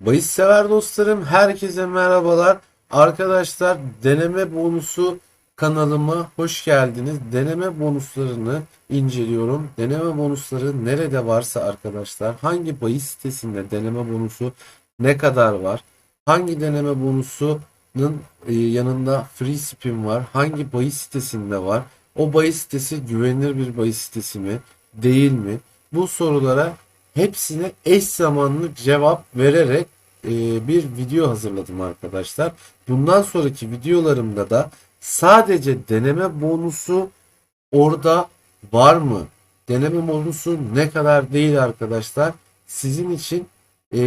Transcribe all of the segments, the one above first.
Bahis sever dostlarım, herkese merhabalar. Arkadaşlar deneme bonusu kanalıma hoş geldiniz. Deneme bonuslarını inceliyorum. Deneme bonusları nerede varsa arkadaşlar, hangi bahis sitesinde deneme bonusu ne kadar var? Hangi deneme bonusunun e, yanında free spin var? Hangi bahis sitesinde var? O bahis sitesi güvenilir bir bahis sitesi mi? Değil mi? Bu sorulara hepsine eş zamanlı cevap vererek e, bir video hazırladım arkadaşlar. Bundan sonraki videolarımda da sadece deneme bonusu orada var mı? Deneme bonusu ne kadar değil arkadaşlar. Sizin için e,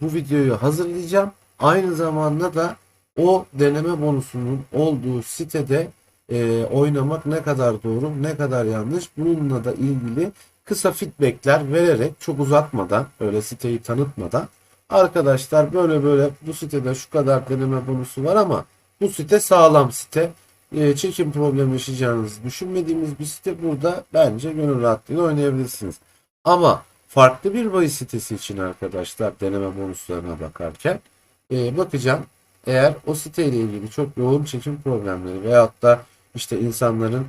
bu videoyu hazırlayacağım. Aynı zamanda da o deneme bonusunun olduğu sitede e, oynamak ne kadar doğru ne kadar yanlış bununla da ilgili kısa feedbackler vererek çok uzatmadan öyle siteyi tanıtmadan arkadaşlar böyle böyle bu sitede şu kadar deneme bonusu var ama bu site sağlam site e, çekim problemi yaşayacağınızı düşünmediğimiz bir site burada bence gönül rahatlığıyla oynayabilirsiniz. Ama farklı bir bahis sitesi için arkadaşlar deneme bonuslarına bakarken e, bakacağım eğer o siteyle ilgili çok yoğun çekim problemleri veyahut da işte insanların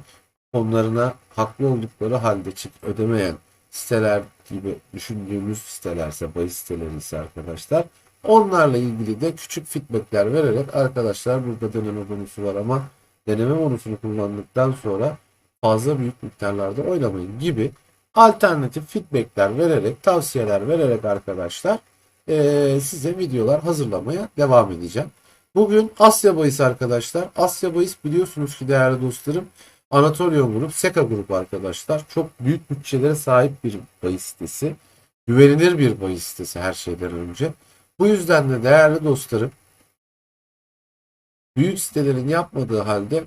fonlarına haklı oldukları halde çık ödemeyen siteler gibi düşündüğümüz sitelerse bahis siteleri ise arkadaşlar onlarla ilgili de küçük feedbackler vererek arkadaşlar burada deneme bonusu var ama deneme bonusunu kullandıktan sonra fazla büyük miktarlarda oynamayın gibi alternatif feedbackler vererek tavsiyeler vererek arkadaşlar eee, size videolar hazırlamaya devam edeceğim. Bugün Asya Bahis arkadaşlar. Asya Bahis biliyorsunuz ki değerli dostlarım Anatolian Grup, Seka Grup arkadaşlar. Çok büyük bütçelere sahip bir bahis sitesi. Güvenilir bir bahis sitesi her şeyden önce. Bu yüzden de değerli dostlarım büyük sitelerin yapmadığı halde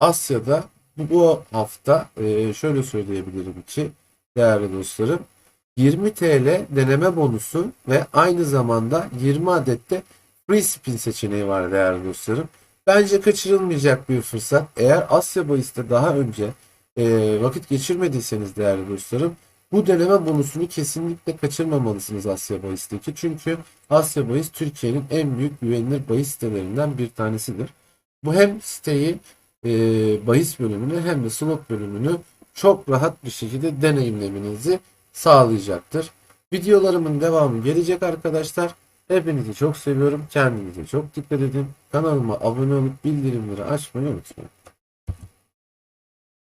Asya'da bu, bu hafta e, şöyle söyleyebilirim ki değerli dostlarım 20 TL deneme bonusu ve aynı zamanda 20 adet de free spin seçeneği var değerli dostlarım. Bence kaçırılmayacak bir fırsat. Eğer Asya Bahis'te daha önce e, vakit geçirmediyseniz değerli dostlarım bu deneme bonusunu kesinlikle kaçırmamalısınız Asya Bahis'teki. Çünkü Asya Bahis Türkiye'nin en büyük güvenilir bahis sitelerinden bir tanesidir. Bu hem siteyi e, bahis bölümünü hem de slot bölümünü çok rahat bir şekilde deneyimlemenizi sağlayacaktır. Videolarımın devamı gelecek arkadaşlar. Hepinizi çok seviyorum. Kendinize çok dikkat edin. Kanalıma abone olup bildirimleri açmayı unutmayın.